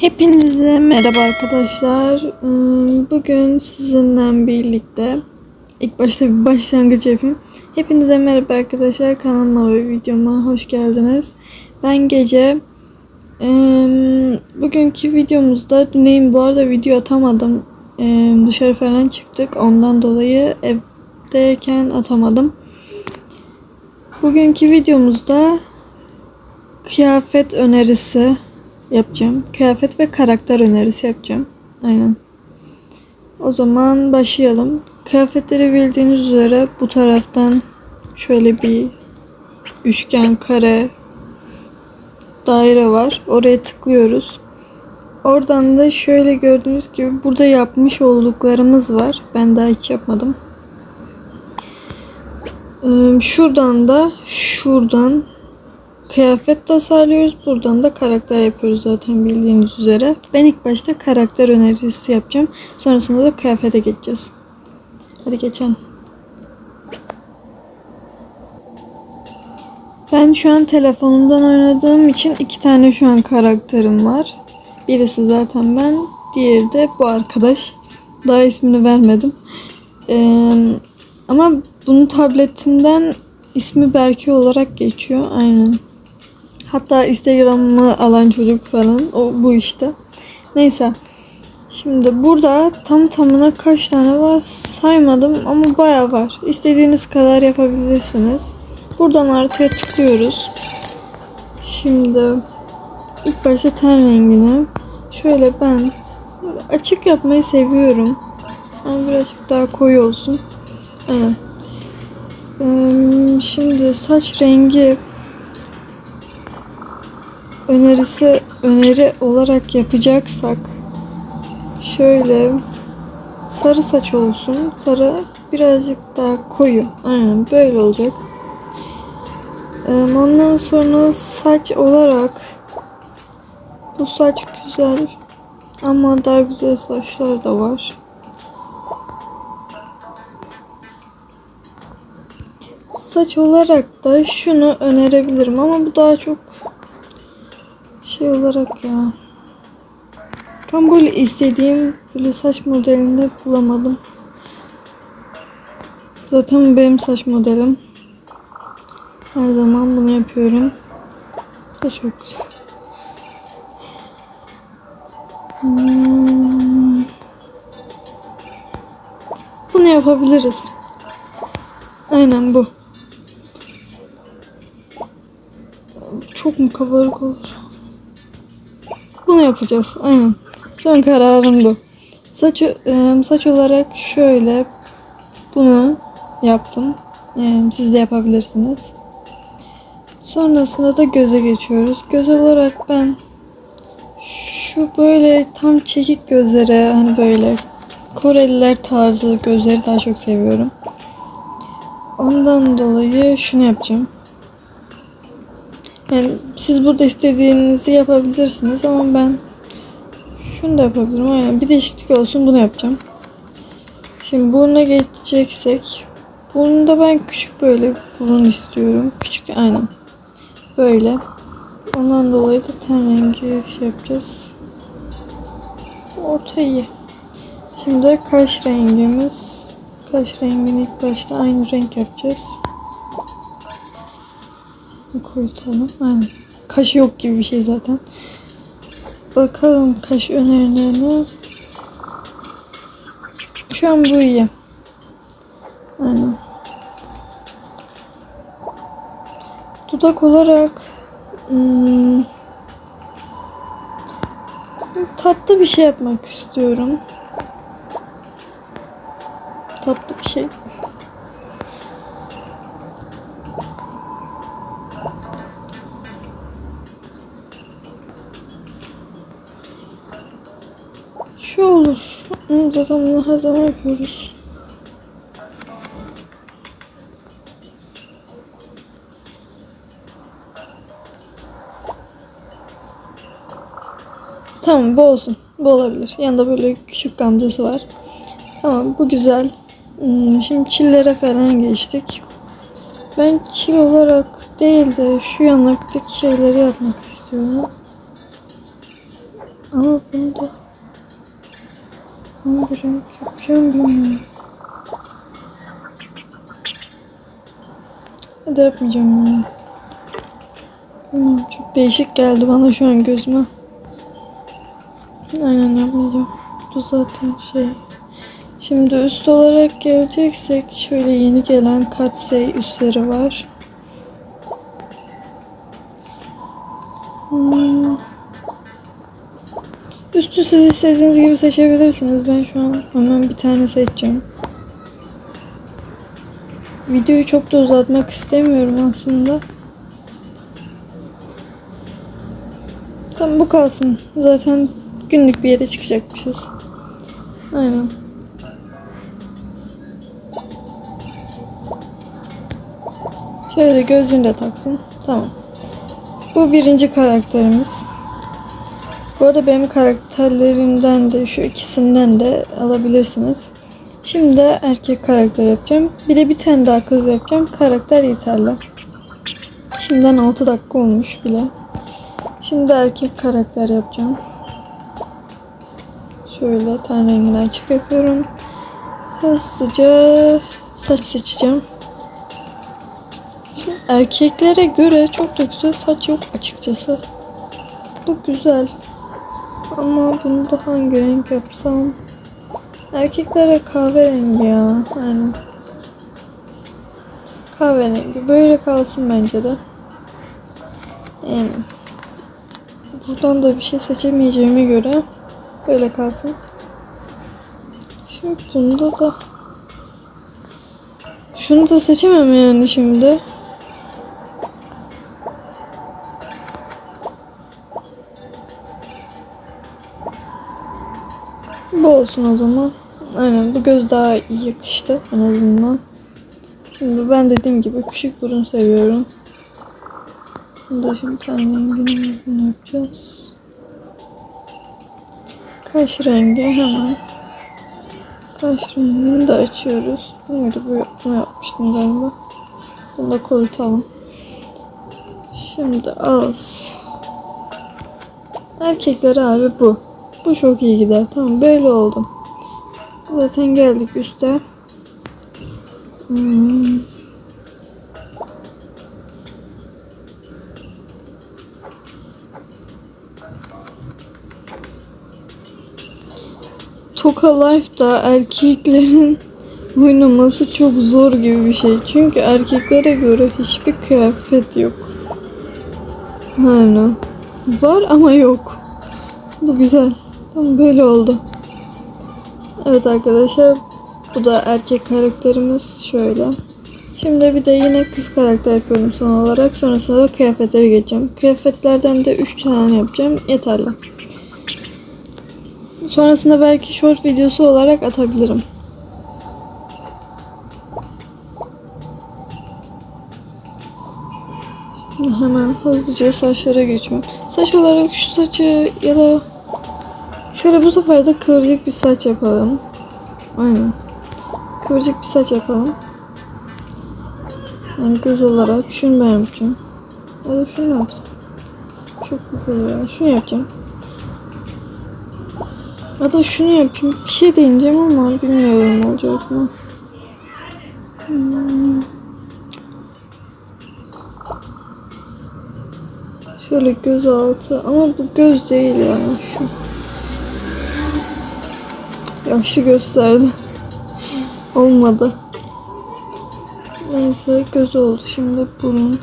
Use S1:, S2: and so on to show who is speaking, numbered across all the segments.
S1: Hepinize merhaba arkadaşlar. Hmm, Bugün sizinle birlikte ilk başta bir başlangıç yapayım. Hepinize merhaba arkadaşlar. Kanalıma ve videoma hoş geldiniz. Ben Gece. Ee, Bugünkü videomuzda Düneyin bu arada video atamadım. Ee, Dışarı falan çıktık. Ondan dolayı evdeyken atamadım. Bugünkü videomuzda kıyafet önerisi yapacağım. Kıyafet ve karakter önerisi yapacağım. Aynen. O zaman başlayalım. Kıyafetleri bildiğiniz üzere bu taraftan şöyle bir üçgen, kare, daire var. Oraya tıklıyoruz. Oradan da şöyle gördüğünüz gibi burada yapmış olduklarımız var. Ben daha hiç yapmadım. Ee, Şuradan da şuradan kıyafet tasarlıyoruz. Buradan da karakter yapıyoruz zaten bildiğiniz üzere. Ben ilk başta karakter önerisi yapacağım. Sonrasında da kıyafete geçeceğiz. Hadi geçelim. Ben şu an telefonumdan oynadığım için iki tane şu an karakterim var. Birisi zaten ben, diğeri de bu arkadaş. Daha ismini vermedim. Ee, ama bunun tabletimden ismi Berke olarak geçiyor. Aynen. Hatta Instagram'ımı alan çocuk falan o bu işte. Neyse. Şimdi burada tam tamına kaç tane var saymadım ama baya var. İstediğiniz kadar yapabilirsiniz. Buradan artıya tıklıyoruz. Şimdi ilk başta ten rengini şöyle ben açık yapmayı seviyorum. Ama birazcık daha koyu olsun. Aynen. Ee, Şimdi saç rengi önerisi öneri olarak yapacaksak şöyle sarı saç olsun. Sarı birazcık daha koyu. Aynen böyle olacak. Ondan sonra saç olarak bu saç güzel ama daha güzel saçlar da var. Saç olarak da şunu önerebilirim ama bu daha çok şey olarak ya. Tam böyle istediğim böyle saç modelini bulamadım. Zaten benim saç modelim. Her zaman bunu yapıyorum. Bu çok güzel. Hmm. Bunu yapabiliriz. Aynen bu. Çok mu kabarık olur? Bunu yapacağız. Aynen. Son kararım bu. Saç, e, saç olarak şöyle bunu yaptım. Yani siz de yapabilirsiniz. Sonrasında da göze geçiyoruz. Göz olarak ben şu böyle tam çekik gözlere hani böyle Koreliler tarzı gözleri daha çok seviyorum. Ondan dolayı şunu yapacağım. Yani siz burada istediğinizi yapabilirsiniz ama ben şunu da yapabilirim. Aynen bir değişiklik olsun bunu yapacağım. Şimdi buruna geçeceksek burnunda ben küçük böyle burun istiyorum. Küçük aynen. Böyle. Ondan dolayı da ten rengi şey yapacağız. Orta iyi. Şimdi kaş rengimiz. Kaş rengini ilk başta aynı renk yapacağız. Koyutalım. Aynen. Kaş yok gibi bir şey zaten. Bakalım kaş önerilerine. Şu an bu iyi. Aynen. Dudak olarak hmm, tatlı bir şey yapmak istiyorum. Tatlı bir şey. Hı, Zaten bunu her zaman yapıyoruz. Tamam bu olsun. Bu olabilir. Yanında böyle küçük gamzesi var. Tamam bu güzel. Hmm, Şimdi çillere falan geçtik. Ben çil olarak değil de şu yanaktaki şeyleri yapmak istiyorum. Ama bunda renk yapacağım bilmiyorum. Hadi yapmayacağım ya. Hmm, çok değişik geldi bana şu an gözüme. Aynen yapmayacağım. Bu zaten şey. Şimdi üst olarak geleceksek şöyle yeni gelen katsey üstleri var. Üstü siz istediğiniz gibi seçebilirsiniz. Ben şu an hemen bir tane seçeceğim. Videoyu çok da uzatmak istemiyorum aslında. Tamam bu kalsın. Zaten günlük bir yere çıkacakmışız. Aynen. Şöyle gözlüğünü de taksın. Tamam. Bu birinci karakterimiz. Bu arada benim karakterlerimden de şu ikisinden de alabilirsiniz. Şimdi de erkek karakter yapacağım. Bir de bir tane daha kız yapacağım. Karakter yeterli. Şimdiden 6 dakika olmuş bile. Şimdi erkek karakter yapacağım. Şöyle ten rengini açık yapıyorum. Hızlıca saç seçeceğim. Şimdi erkeklere göre çok da güzel saç yok açıkçası. Bu güzel. Ama bunu da hangi renk yapsam? Erkeklere kahverengi ya. Yani kahverengi. Böyle kalsın bence de. Yani buradan da bir şey seçemeyeceğime göre böyle kalsın. Şimdi bunda da şunu da seçemem yani şimdi. Olsun o zaman. Aynen bu göz daha iyi yakıştı en azından. Şimdi ben dediğim gibi küçük burun seviyorum. Bunda şimdi ten rengini bunu yapacağız. Kaş rengi hemen. Kaş rengini de açıyoruz. Bu muydu bu bunu yapmıştım galiba. Bunu da koyutalım. Şimdi ağız. Erkekler abi bu. Bu çok iyi gider. Tamam böyle oldum. Zaten geldik üste. Hmm. Toka Life'da erkeklerin oynaması çok zor gibi bir şey. Çünkü erkeklere göre hiçbir kıyafet yok. Yani var ama yok. Bu güzel. Böyle oldu. Evet arkadaşlar bu da erkek karakterimiz şöyle. Şimdi bir de yine kız karakter yapıyorum son olarak. Sonrasında da kıyafetlere geçeceğim. Kıyafetlerden de 3 tane yapacağım. Yeterli. Sonrasında belki short videosu olarak atabilirim. Şimdi hemen hızlıca saçlara geçiyorum. Saç olarak şu saçı ya da şöyle bu sefer de kıvırcık bir saç yapalım. Aynen. Kıvırcık bir saç yapalım. Yani göz olarak şunu ben yapacağım. Ya da şunu yapsam. Çok güzel ya. Şunu yapacağım. Ya da şunu yapayım. Bir şey deneyeceğim ama bilmiyorum olacak mı. Hmm. Şöyle göz altı ama bu göz değil yani şu. Yaşlı gösterdi. Olmadı. Neyse göz oldu şimdi burun.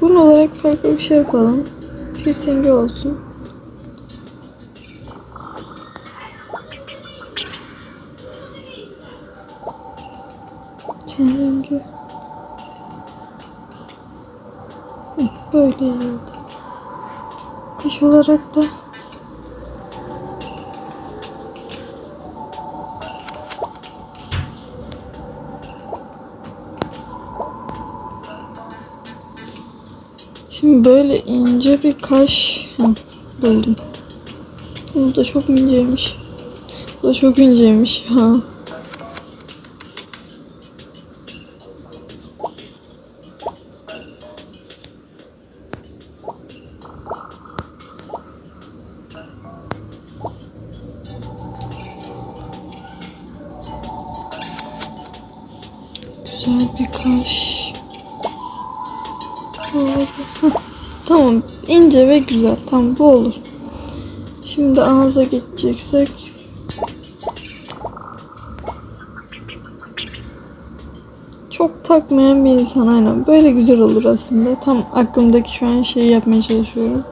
S1: Burun olarak farklı bir şey yapalım. Piercingi olsun. Ten rengi. Böyle iyi oldu. Olarak da böyle ince bir kaş Hı, buldum. Bu da çok inceymiş. Bu da çok inceymiş. Ha. Güzel bir kaş. İnce ve güzel. Tamam bu olur. Şimdi ağza geçeceksek. Çok takmayan bir insan aynen. Böyle güzel olur aslında. Tam aklımdaki şu an şeyi yapmaya çalışıyorum.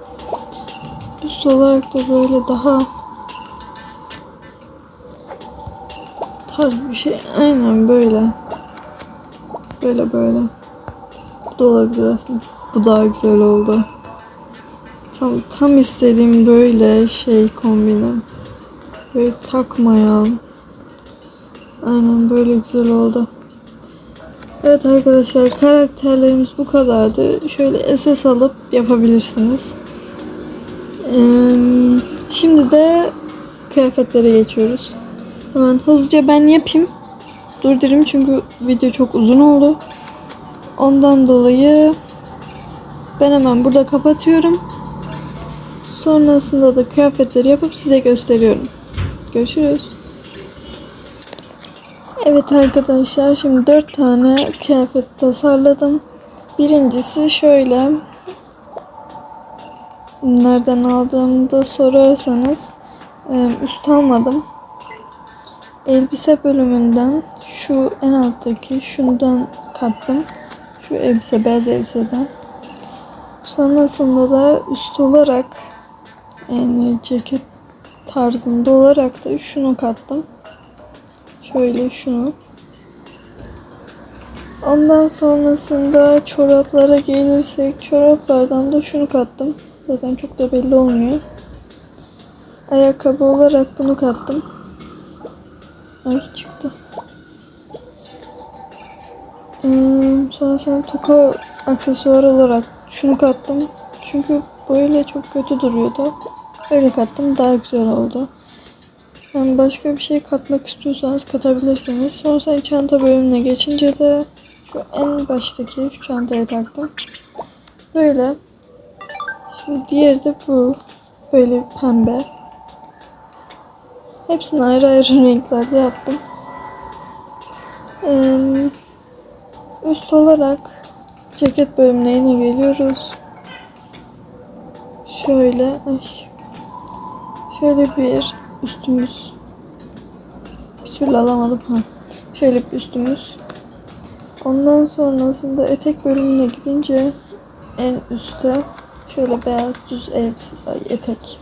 S1: Üst olarak da böyle daha tarz bir şey. Aynen böyle. Böyle böyle. Bu da olabilir aslında. Bu daha güzel oldu. Tam, tam istediğim böyle şey kombini. Böyle takmayan. Aynen böyle güzel oldu. Evet arkadaşlar karakterlerimiz bu kadardı. Şöyle SS alıp yapabilirsiniz. Ee, şimdi de kıyafetlere geçiyoruz. Hemen hızlıca ben yapayım. Durdurayım çünkü video çok uzun oldu. Ondan dolayı ben hemen burada kapatıyorum. Sonrasında da kıyafetleri yapıp size gösteriyorum. Görüşürüz. Evet arkadaşlar şimdi dört tane kıyafet tasarladım. Birincisi şöyle. Nereden aldığımı da sorarsanız e, üst almadım. Elbise bölümünden şu en alttaki şundan kattım. Şu elbise beyaz elbiseden. Sonrasında da üst olarak yani ceket tarzında olarak da şunu kattım. Şöyle şunu. Ondan sonrasında çoraplara gelirsek çoraplardan da şunu kattım. Zaten çok da belli olmuyor. Ayakkabı olarak bunu kattım. Ay çıktı. Hmm, sonrasında toka aksesuar olarak şunu kattım. Çünkü böyle çok kötü duruyordu. Öyle kattım daha güzel oldu. Yani başka bir şey katmak istiyorsanız katabilirsiniz. Sonrasında çanta bölümüne geçince de şu en baştaki şu çantaya taktım. Böyle. Şimdi diğeri de bu. Böyle pembe. Hepsini ayrı ayrı renklerde yaptım. Ee, üst olarak ceket bölümüne yine geliyoruz. Şöyle, ay, şöyle bir üstümüz. Bir türlü alamadım ha. Şöyle bir üstümüz. Ondan sonrasında etek bölümüne gidince en üstte şöyle beyaz düz elbise, etek.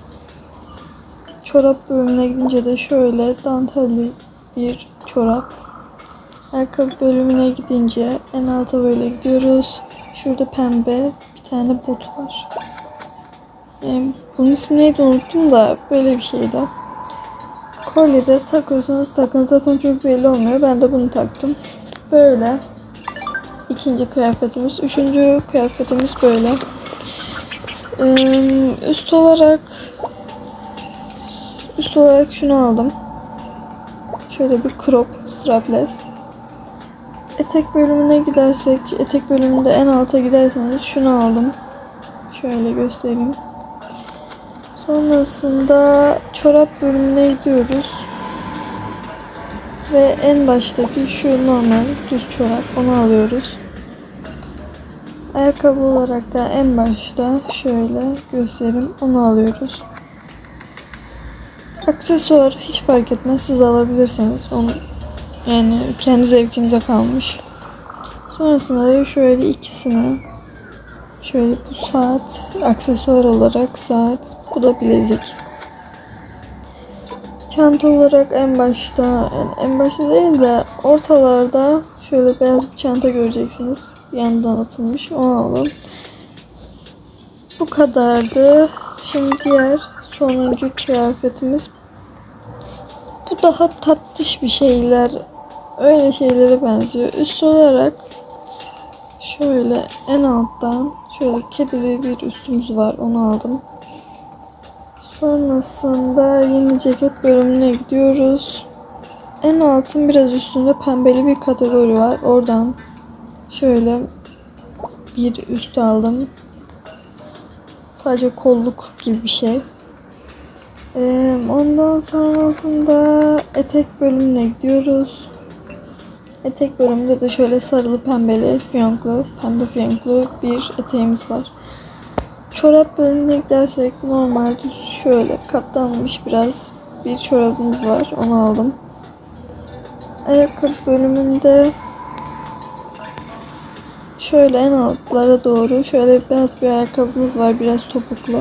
S1: Çorap bölümüne gidince de şöyle dantelli bir çorap. Ayakkabı bölümüne gidince en alta böyle gidiyoruz. Şurada pembe bir tane bot var. Yani bunun ismi neydi unuttum da böyle bir şeydi. Kolye de takıyorsanız takın zaten çok belli olmuyor. Ben de bunu taktım. Böyle. İkinci kıyafetimiz. Üçüncü kıyafetimiz böyle. Ee, üst olarak üst olarak şunu aldım. Şöyle bir crop strapless. Etek bölümüne gidersek, etek bölümünde en alta giderseniz şunu aldım. Şöyle göstereyim. Sonrasında çorap bölümüne gidiyoruz. Ve en baştaki şu normal düz çorap onu alıyoruz. Ayakkabı olarak da en başta şöyle göstereyim onu alıyoruz. Aksesuar hiç fark etmez siz alabilirsiniz. Onu yani kendi zevkinize kalmış. Sonrasında da şöyle ikisini şöyle bu saat aksesuar olarak saat bu da bilezik. Çanta olarak en başta yani en başta değil de ortalarda şöyle beyaz bir çanta göreceksiniz. Yandan atılmış. Onu alın. Bu kadardı. Şimdi diğer sonuncu kıyafetimiz bu daha tatlış bir şeyler. Öyle şeylere benziyor. Üst olarak şöyle en alttan şöyle kedili bir üstümüz var. Onu aldım. Sonrasında yeni ceket bölümüne gidiyoruz. En altın biraz üstünde pembeli bir kategori var. Oradan şöyle bir üst aldım. Sadece kolluk gibi bir şey. Ee, ondan sonrasında etek bölümüne gidiyoruz. Etek bölümünde de şöyle sarılı pembeli fiyonklu, pembe fiyonklu bir eteğimiz var. Çorap bölümüne gidersek normal düz şöyle katlanmış biraz bir çorabımız var. Onu aldım. Ayakkabı bölümünde şöyle en altlara doğru şöyle beyaz bir ayakkabımız var. Biraz topuklu.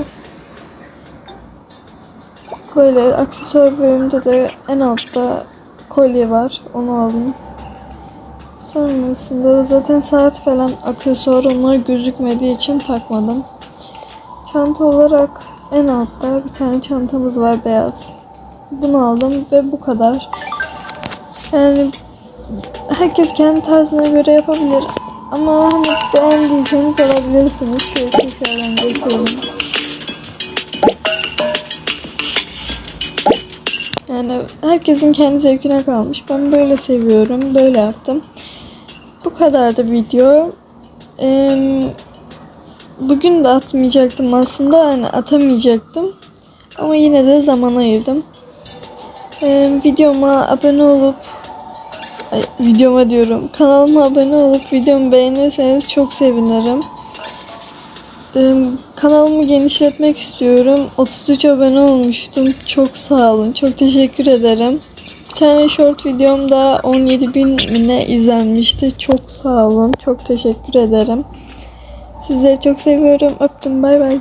S1: Böyle aksesuar bölümünde de en altta kolye var. Onu aldım. Sonrasında da zaten saat falan aksesuar onlar gözükmediği için takmadım. Çanta olarak en altta bir tane çantamız var beyaz. Bunu aldım ve bu kadar. Yani herkes kendi tarzına göre yapabilir. Ama hani beğendiyseniz alabilirsiniz. Şöyle tekrardan göstereyim. Yani herkesin kendi zevkine kalmış. Ben böyle seviyorum. Böyle yaptım. Bu kadardı video. Eee Bugün de atmayacaktım aslında yani atamayacaktım. Ama yine de zaman ayırdım. Ee, videoma abone olup ay, videoma diyorum kanalıma abone olup videomu beğenirseniz çok sevinirim. Ee, kanalımı genişletmek istiyorum. 33 abone olmuştum. Çok sağ olun. Çok teşekkür ederim. Bir tane short videom da 17 bin ne izlenmişti. Çok sağ olun. Çok teşekkür ederim. Sizleri çok seviyorum. Öptüm. Bay bay.